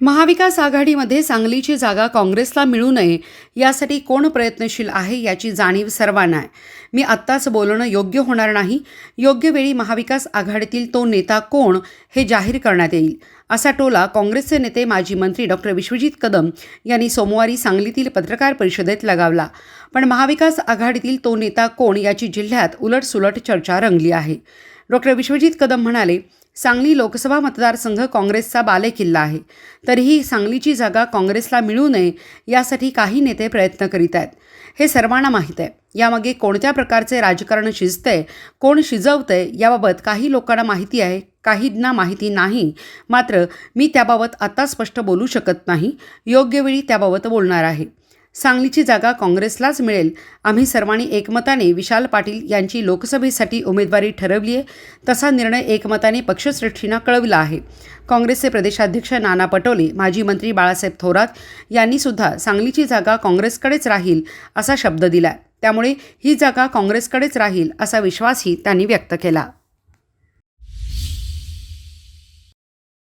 महाविकास आघाडीमध्ये सांगलीची जागा काँग्रेसला मिळू नये यासाठी कोण प्रयत्नशील आहे याची जाणीव सर्वांना आहे. मी आत्ताच बोलणं योग्य होणार नाही. योग्य वेळी महाविकास आघाडीतील तो नेता कोण हे जाहीर करण्यात येईल? असा टोला काँग्रेसचे नेते माजी मंत्री डॉक्टर विश्वजित कदम यांनी सोमवारी सांगलीतील पत्रकार परिषदेत लगावला. पण महाविकास आघाडीतील तो नेता कोण याची जिल्ह्यात उलटसुलट चर्चा रंगली आहे. डॉक्टर विश्वजित कदम म्हणाले सांगली लोकसभा मतदारसंघ काँग्रेसचा बालेकिल्ला आहे. तरीही सांगलीची जागा काँग्रेसला मिळू नये यासाठी काही नेते प्रयत्न करीत आहेत. हे सर्वांना माहीत आहे. यामागे कोणत्या प्रकारचे राजकारण शिजतंय कोण शिजवतंय याबाबत काही लोकांना माहिती आहे काहींना माहिती नाही. मात्र मी त्याबाबत आता स्पष्ट बोलू शकत नाही. योग्य वेळी त्याबाबत बोलणार आहे. सांगलीची जागा काँग्रेसलाच मिळेल. आम्ही सर्वांनी एकमताने विशाल पाटील यांची लोकसभेसाठी उमेदवारी ठरवली आहे तसा निर्णय एकमताने पक्षश्रेष्ठींना कळविला आहे. काँग्रेसचे प्रदेशाध्यक्ष नाना पटोले माजी मंत्री बाळासाहेब थोरात यांनी सुद्धा सांगलीची जागा काँग्रेसकडेच राहील असा शब्द दिला त्यामुळे ही जागा काँग्रेसकडेच राहील असा विश्वासही त्यांनी व्यक्त केला.